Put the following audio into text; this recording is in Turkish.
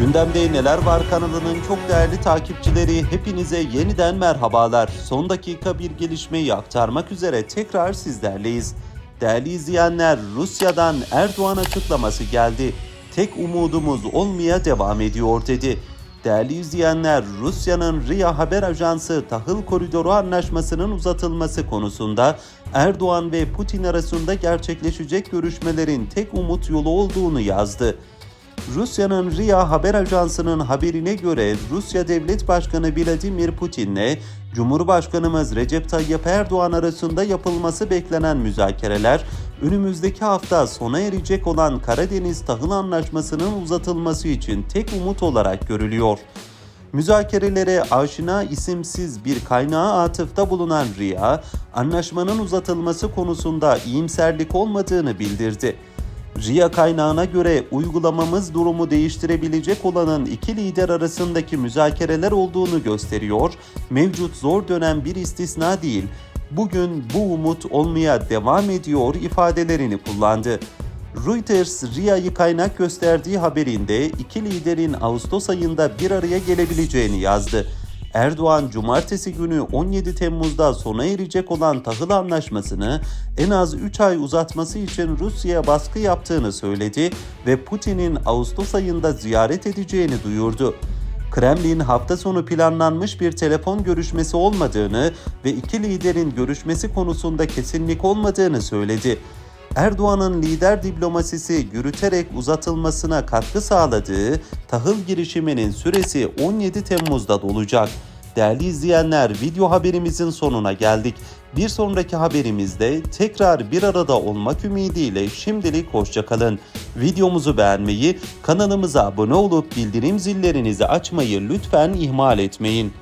Gündemde Neler Var kanalının çok değerli takipçileri hepinize yeniden merhabalar. Son dakika bir gelişmeyi aktarmak üzere tekrar sizlerleyiz. Değerli izleyenler Rusya'dan Erdoğan açıklaması geldi. Tek umudumuz olmaya devam ediyor dedi. Değerli izleyenler, Rusya'nın RIA Haber Ajansı tahıl koridoru anlaşmasının uzatılması konusunda Erdoğan ve Putin arasında gerçekleşecek görüşmelerin tek umut yolu olduğunu yazdı. Rusya'nın RIA Haber Ajansı'nın haberine göre Rusya Devlet Başkanı Vladimir Putin'le Cumhurbaşkanımız Recep Tayyip Erdoğan arasında yapılması beklenen müzakereler önümüzdeki hafta sona erecek olan Karadeniz Tahıl Anlaşması'nın uzatılması için tek umut olarak görülüyor. Müzakerelere aşina isimsiz bir kaynağa atıfta bulunan RIA, anlaşmanın uzatılması konusunda iyimserlik olmadığını bildirdi. RIA kaynağına göre uygulamamız durumu değiştirebilecek olanın iki lider arasındaki müzakereler olduğunu gösteriyor. Mevcut zor dönem bir istisna değil. Bugün bu umut olmaya devam ediyor ifadelerini kullandı. Reuters, RIA'yı kaynak gösterdiği haberinde iki liderin Ağustos ayında bir araya gelebileceğini yazdı. Erdoğan cumartesi günü 17 Temmuz'da sona erecek olan tahıl anlaşmasını en az 3 ay uzatması için Rusya'ya baskı yaptığını söyledi ve Putin'in Ağustos ayında ziyaret edeceğini duyurdu. Kremlin hafta sonu planlanmış bir telefon görüşmesi olmadığını ve iki liderin görüşmesi konusunda kesinlik olmadığını söyledi. Erdoğan'ın lider diplomasisi yürüterek uzatılmasına katkı sağladığı tahıl girişiminin süresi 17 Temmuz'da dolacak. Değerli izleyenler video haberimizin sonuna geldik. Bir sonraki haberimizde tekrar bir arada olmak ümidiyle şimdilik hoşçakalın. Videomuzu beğenmeyi, kanalımıza abone olup bildirim zillerinizi açmayı lütfen ihmal etmeyin.